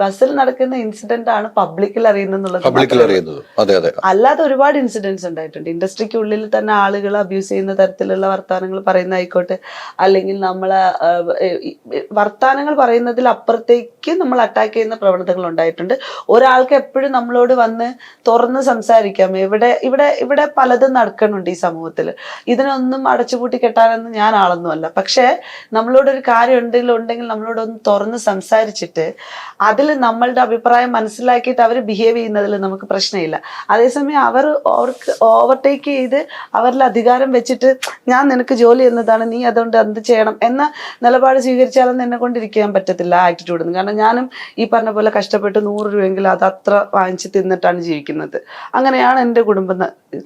ബസ്സിൽ നടക്കുന്ന ഇൻസിഡന്റ് ആണ് പബ്ലിക്കിൽ അറിയുന്നത്. അതെ അതെ. അല്ലാതെ ഒരുപാട് ഇൻസിഡൻസ് ഉണ്ടായിട്ടുണ്ട്. ഇൻഡസ്ട്രിക്ക് ഉള്ളിൽ തന്നെ ആളുകൾ അബ്യൂസ് ചെയ്യുന്ന തരത്തിലുള്ള വർത്തമാനങ്ങൾ പറയുന്ന ആയിക്കോട്ടെ അല്ലെങ്കിൽ നമ്മളെ വർത്തമാനങ്ങൾ പറയുന്നതിൽ അപ്പുറത്തേക്ക് നമ്മൾ അറ്റാക്ക് ചെയ്യുന്ന പ്രവണതകൾ ഉണ്ടായിട്ടുണ്ട്. ഒരാൾക്ക് എപ്പോഴും നമ്മളോട് വന്ന് തുറന്ന് സംസാരിക്കാം. ഇവിടെ ഇവിടെ ഇവിടെ പലതും നടക്കുന്നുണ്ട് ഈ സമൂഹത്തിൽ ഇതിനൊന്നും അടച്ചുപൂട്ടി കെട്ടാനൊന്നും ഞാൻ ആളൊന്നുമല്ല. പക്ഷേ നമ്മളോട് ഒരു കാര്യം ഉണ്ടെങ്കിൽ ഉണ്ടെങ്കിൽ നമ്മളോട് ഒന്ന് തുറന്ന് സംസാരിച്ചിട്ട് അതിൽ നമ്മളുടെ അഭിപ്രായം മനസ്സിലാക്കിയിട്ട് അവർ ബിഹേവ് ചെയ്യുന്നതിൽ നമുക്ക് പ്രശ്നമില്ല. അതേസമയം അവർ അവർക്ക് ഓവർടേക്ക് ചെയ്ത് അവരിൽ അധികാരം വെച്ചിട്ട് ഞാൻ നിനക്ക് ജോലി എന്നതാണ് നീ അതുകൊണ്ട് എന്ത് ചെയ്യണം എന്ന നിലപാട് സ്വീകരിച്ചാലൊന്നും എന്നെ കൊണ്ടിരിക്കാൻ പറ്റത്തില്ല ആറ്റിറ്റ്യൂഡ് കാരണം ഞാനും ഈ പറഞ്ഞ പോലെ കഷ്ടപ്പെട്ട് നൂറ് രൂപയെങ്കിലും അത് അത്ര വാങ്ങിച്ച് തിന്നിട്ടാണ് ജീവിക്കുന്നത്. അങ്ങനെയാണ് എന്റെ കുടുംബം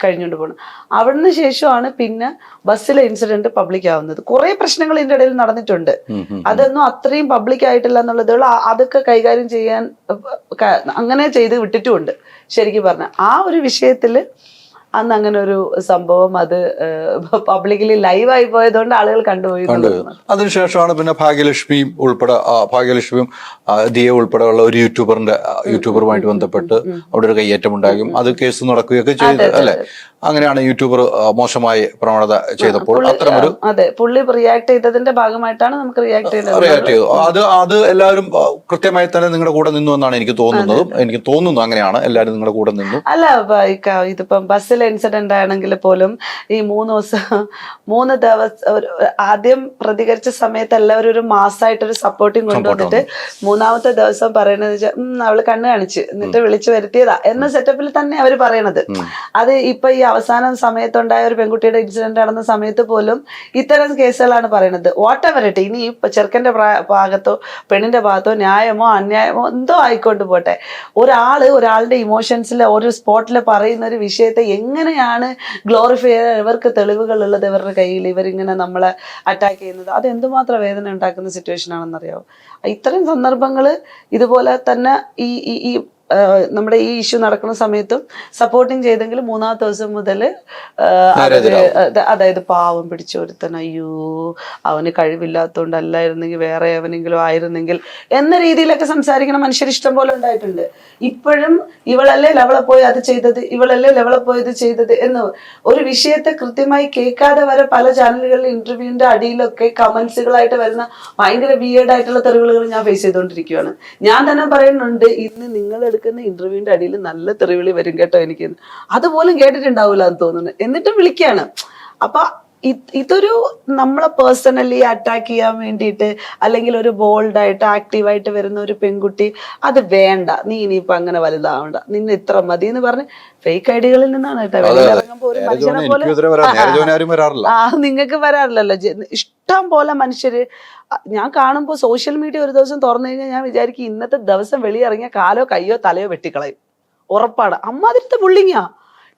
കഴിഞ്ഞുകൊണ്ട് പോകുന്നത് അവിടുന്ന് ശേഷമാണ് പിന്നെ ബസ്സിലെ ഇൻസിഡന്റ് പബ്ലിക് ആവുന്നത്. കുറെ പ്രശ്നങ്ങൾ ഇതിന്റെ ഇടയിൽ നടന്നിട്ടുണ്ട്. അതൊന്നും അത്രയും പബ്ലിക് ആയിട്ടില്ല എന്നുള്ളത്. അതൊക്കെ കൈകാര്യം ചെയ്യാൻ അങ്ങനെ ചെയ്ത് വിട്ടിട്ടുമുണ്ട്. ശരിക്കും പറഞ്ഞാൽ ആ ഒരു വിഷയത്തിൽ അന്ന് അങ്ങനെ ഒരു സംഭവം അത് പബ്ലിക്കലി ലൈവായി പോയതുകൊണ്ട് ആളുകൾ കണ്ടുപോയി. അതിനുശേഷമാണ് പിന്നെ ഭാഗ്യലക്ഷ്മിയും ഉൾപ്പെടെ ഭാഗ്യലക്ഷ്മിയും ദിയ ഉൾപ്പെടെ ഉള്ള ഒരു യൂട്യൂബറിന്റെ യൂട്യൂബറുമായിട്ട് ബന്ധപ്പെട്ട് അവിടെ ഒരു കയ്യേറ്റം ഉണ്ടാകും അത് കേസ് നടക്കുകയൊക്കെ ചെയ്തു അല്ലെ? അങ്ങനെയാണ് യൂട്യൂബർ മോശമായി പ്രവണത ചെയ്തപ്പോൾ അത്തരമൊരു അതെ പുള്ളി റിയാക്ട് ചെയ്തതിന്റെ ഭാഗമായിട്ടാണ് നമുക്ക് റിയാക്ട് ചെയ്തത് റിയാക്ട് ചെയ്തു. അത് അത് എല്ലാവരും കൃത്യമായി തന്നെ നിങ്ങളുടെ കൂടെ നിന്നു എന്നാണ് എനിക്ക് തോന്നുന്നതും. എനിക്ക് തോന്നുന്നു അങ്ങനെയാണ് എല്ലാവരും നിങ്ങളുടെ കൂടെ നിന്നു. അല്ല ഇതിപ്പം ഈ ക- ഇൻസിഡന്റ് ഇൻസിഡന്റ് ആണെങ്കിൽ പോലും ഈ മൂന്ന് ദിവസം മൂന്ന് ദിവസം ആദ്യം പ്രതികരിച്ച സമയത്ത് എല്ലാവരും ഒരു മാസമായിട്ടൊരു സപ്പോർട്ടിങ് കൊണ്ടുവന്നിട്ട് മൂന്നാമത്തെ ദിവസം പറയണത് വെച്ചാൽ അവൾ കണ്ണ് കാണിച്ച് എന്നിട്ട് വിളിച്ചു വരുത്തിയതാ. എന്ന സെറ്റപ്പിൽ തന്നെ അവർ പറയണത്. അത് ഇപ്പൊ ഈ അവസാന സമയത്തുണ്ടായ ഒരു പെൺകുട്ടിയുടെ ഇൻസിഡന്റ് നടന്ന സമയത്ത് പോലും ഇത്തരം കേസുകളാണ് പറയുന്നത് വാട്ട് എവർ ഇട്ട് ഇനി ഇപ്പൊ ചെറുക്കന്റെ ഭാഗത്തോ പെണ്ണിന്റെ ഭാഗത്തോ ന്യായമോ അന്യായമോ എന്തോ ആയിക്കൊണ്ട് പോട്ടെ. ഒരാൾ ഒരാളുടെ ഇമോഷൻസിൽ ഒരു സ്പോട്ടിൽ പറയുന്ന ഒരു വിഷയത്തെ എങ്ങനെയാണ് ഗ്ലോറിഫൈ ഇവർക്ക് തെളിവുകൾ ഉള്ളത് ഇവരുടെ കയ്യിൽ ഇവരിങ്ങനെ നമ്മളെ അറ്റാക്ക് ചെയ്യുന്നത്? അത് എന്തുമാത്രം വേദന ഉണ്ടാക്കുന്ന സിറ്റുവേഷൻ ആണെന്നറിയാമോ ഇത്തരം സന്ദർഭങ്ങൾ ഇതുപോലെ തന്നെ ഈ ഈ നമ്മുടെ ഈ ഇഷ്യൂ നടക്കുന്ന സമയത്തും സപ്പോർട്ടിങ് ചെയ്തെങ്കിൽ മൂന്നാമത്തെ ദിവസം മുതൽ അതായത് പാവം പിടിച്ച ഒരുത്തൻ അയ്യോ അവന് കഴിവില്ലാത്തതുകൊണ്ട് അല്ലായിരുന്നെങ്കിൽ വേറെ എവനെങ്കിലും ആയിരുന്നെങ്കിൽ എന്ന രീതിയിലൊക്കെ സംസാരിക്കുന്ന മനുഷ്യർ ഇഷ്ടം പോലെ ഉണ്ടായിട്ടുണ്ട്. ഇപ്പോഴും ഇവളല്ലേ ലെവളെ പോയി അത് ചെയ്തത് ഇവളല്ലേ ലെവളെ പോയി ഇത് ചെയ്തത് എന്ന് ഒരു വിഷയത്തെ കൃത്യമായി കേൾക്കാതെ വരെ പല ചാനലുകളിൽ ഇന്റർവ്യൂവിന്റെ അടിയിലൊക്കെ കമന്റ്സുകളായിട്ട് വരുന്ന ഭയങ്കര വിയേഡ് ആയിട്ടുള്ള ഞാൻ ഫേസ് ചെയ്തുകൊണ്ടിരിക്കുകയാണ് ഞാൻ തന്നെ പറയുന്നുണ്ട് ഇന്ന് നിങ്ങൾ എടുക്കുന്ന ഇന്റർവ്യൂവിന്റെ അടിയിൽ നല്ല തെറിവിളി വരും കേട്ടോ എനിക്ക്. അതുപോലും കേട്ടിട്ടുണ്ടാവില്ല എന്ന് തോന്നുന്നു. എന്നിട്ടും വിളിക്കുകയാണ് അപ്പൊ ഇതൊരു നമ്മളെ പേഴ്സണലി അറ്റാക്ക് ചെയ്യാൻ വേണ്ടിയിട്ട് അല്ലെങ്കിൽ ഒരു ബോൾഡായിട്ട് ആക്റ്റീവായിട്ട് വരുന്ന ഒരു പെൺകുട്ടി അത് വേണ്ട. നീ ഇനിയിപ്പോ അങ്ങനെ വലുതാവണ്ട. നിന്നെ ഇത്ര മതി എന്ന് പറഞ്ഞ് ഫേക്ക് ഐഡികളിൽ നിന്നാണ് കേട്ടോ ആ നിങ്ങൾക്ക് വരാറില്ലല്ലോ. ഇഷ്ടം പോലെ മനുഷ്യർ ഞാൻ കാണുമ്പോൾ സോഷ്യൽ മീഡിയ ഒരു ദിവസം തുറന്നു കഴിഞ്ഞാൽ ഞാൻ വിചാരിക്കും ഇന്നത്തെ ദിവസം വെളിയിറങ്ങിയ കാലോ കയ്യോ തലയോ വെട്ടിക്കളയും. ഉറപ്പാണ്. അമ്മാതിരത്തെ ബുള്ളിങ്ങാ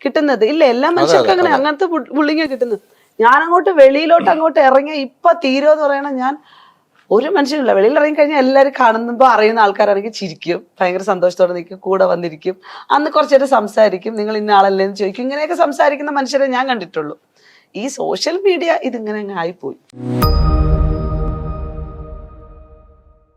കിട്ടുന്നത്. ഇല്ല എല്ലാ മനുഷ്യർക്കും അങ്ങനെ അങ്ങനത്തെ ബുള്ളിങ്ങാ കിട്ടുന്നത്. ഞാൻ അങ്ങോട്ട് വെളിയിലോട്ട് അങ്ങോട്ട് ഇറങ്ങിയ ഇപ്പൊ തീരുമെന്ന് പറയണ ഞാൻ ഒരു മനുഷ്യനില്ല വെളിയിൽ ഇറങ്ങി കഴിഞ്ഞാൽ എല്ലാവരും കാണുമ്പോൾ അറിയുന്ന ആൾക്കാരാണെങ്കിൽ ചിരിക്കും ഭയങ്കര സന്തോഷത്തോടെ നിൽക്കും കൂടെ വന്നിരിക്കും അന്ന് കുറച്ചേരം സംസാരിക്കും നിങ്ങൾ ഇന്ന ആളല്ലേ? എന്ന് ചോദിക്കും. ഇങ്ങനെയൊക്കെ സംസാരിക്കുന്ന മനുഷ്യരെ ഞാൻ കണ്ടിട്ടുള്ളൂ. ഈ സോഷ്യൽ മീഡിയ ഇതിങ്ങനെ അങ്ങ് ആയിപ്പോയി.